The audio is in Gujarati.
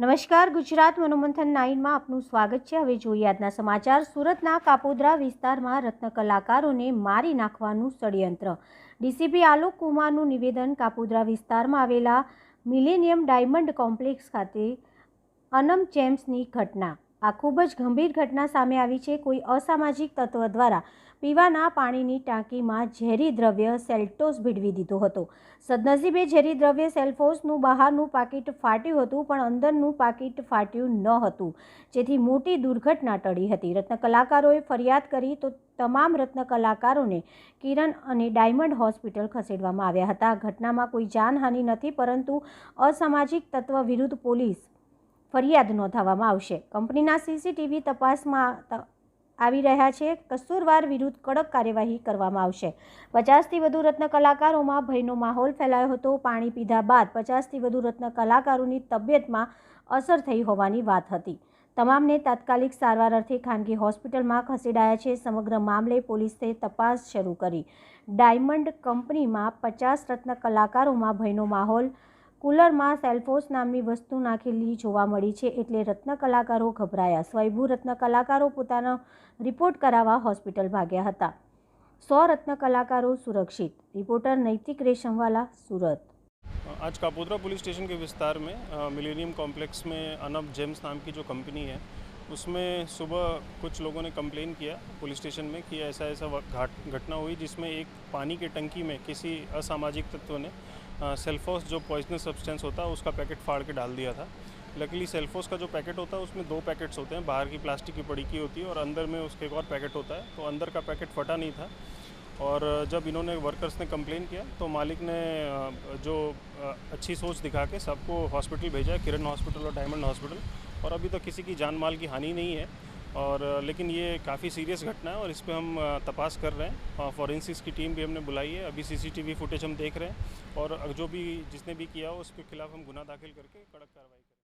નમસ્કાર, ગુજરાત મનોમંથન નાઇનમાં આપનું સ્વાગત છે. હવે જોઈએ આજના સમાચાર. સુરતના કાપોદ્રા વિસ્તારમાં રત્ન કલાકારોને મારી નાખવાનું ષડયંત્ર. ડીસીપી આલોક કુમારનું નિવેદન કાપોદ્રા વિસ્તારમાં આવેલા મિલેનિયમ ડાયમંડ કોમ્પ્લેક્સ ખાતે અનમ ચેમ્સની ઘટના. આ ખૂબ જ ગંભીર ઘટના સામે આવી છે. કોઈ અસામાજિક તત્વ દ્વારા પીવાના પાણીની ટાંકીમાં ઝેરી દ્રવ્ય સેલ્ટોસ ભીડવી દીધો હતો. સદનસીબે ઝેરી દ્રવ્ય સેલ્ફોસનું બહારનું પાકીટ ફાટ્યું હતું, પણ અંદરનું પાકીટ ફાટ્યું ન હતું. જેથી મોટી દુર્ઘટના ટળી હતી. રત્ન કલાકારોએ ફરિયાદ કરી તો તમામ રત્ન કલાકારોને કિરણ અને ડાયમંડ હોસ્પિટલ ખસેડવામાં આવ્યા હતા. ઘટનામાં કોઈ જાનહાનિ નથી, પરંતુ અસામાજિક તત્વ વિરુદ્ધ પોલીસ ફરિયાદ નોંધાવવામાં આવશે. કંપનીના સીસીટીવી તપાસમાં આવી રહ્યા છે. કસૂરવાર વિરુદ્ધ કડક કાર્યવાહી કરવામાં આવશે. પચાસથી વધુ રત્ન કલાકારોમાં ભયનો માહોલ ફેલાયો હતો. પાણી પીધા બાદ પચાસથી વધુ રત્ન કલાકારોની તબિયતમાં અસર થઈ હોવાની વાત હતી. તમામને તાત્કાલિક સારવાર અર્થે ખાનગી હોસ્પિટલમાં ખસેડાયા છે. સમગ્ર મામલે પોલીસે તપાસ શરૂ કરી. ડાયમંડ કંપનીમાં પચાસ રત્ન કલાકારોમાં ભયનો માહોલ કુલરમાં સેલ્ફોસ નામની વસ્તુ નાખેલી જોવા મળી છે એટલે રત્ન કલાકારો ગભરાયા સ્વયંભૂ રત્ન કલાકારો પોતાનો રિપોર્ટ કરાવવા હોસ્પિટલ ભાગ્યા હતા સો રત્ન કલાકારો સુરક્ષિત રિપોર્ટર નૈતિક રેશમવાલા સુરત आज कापोद्रा पुलिस स्टेशन के विस्तार में मिलेनियम कॉम्प्लेक्स में अनब जेम्स नाम की जो कंपनी है उसमें सुबह कुछ लोगों ने कंप्लेन किया पुलिस स्टेशन में कि ऐसा ऐसा घाट, घटना हुई जिसमें एक पानी की टंकी में किसी असामाजिक तत्व ने सेल्फोस जो पॉइजनस सब्सटेंस होता है उसका पैकेट फाड़ के डाल दिया था। लकीली सेल्फोस का जो पैकेट होता है उसमें दो पैकेट्स होते हैं, बाहर की प्लास्टिक की पड़ी की होती है और अंदर में उसके एक और पैकेट होता है तो अंदर का पैकेट फटा नहीं था। और जब इन्होंने वर्कर्स ने कंप्लेन किया तो मालिक ने जो अच्छी सोच दिखा के सबको हॉस्पिटल भेजा, किरण हॉस्पिटल और डायमंड हॉस्पिटल और अभी तक किसी की जान माल की हानि नहीं है। और, लेकिन ये काफ़ी सीरियस घटना है और इस पर हम तपास कर रहे हैं। फॉरेंसिक्स की टीम भी हमने बुलाई है। अभी सीसीटीवी फुटेज हम देख रहे हैं। और जो भी जिसने भी किया हो, उसके खिलाफ हम गुना दाखिल करके कड़क कार्रवाई करें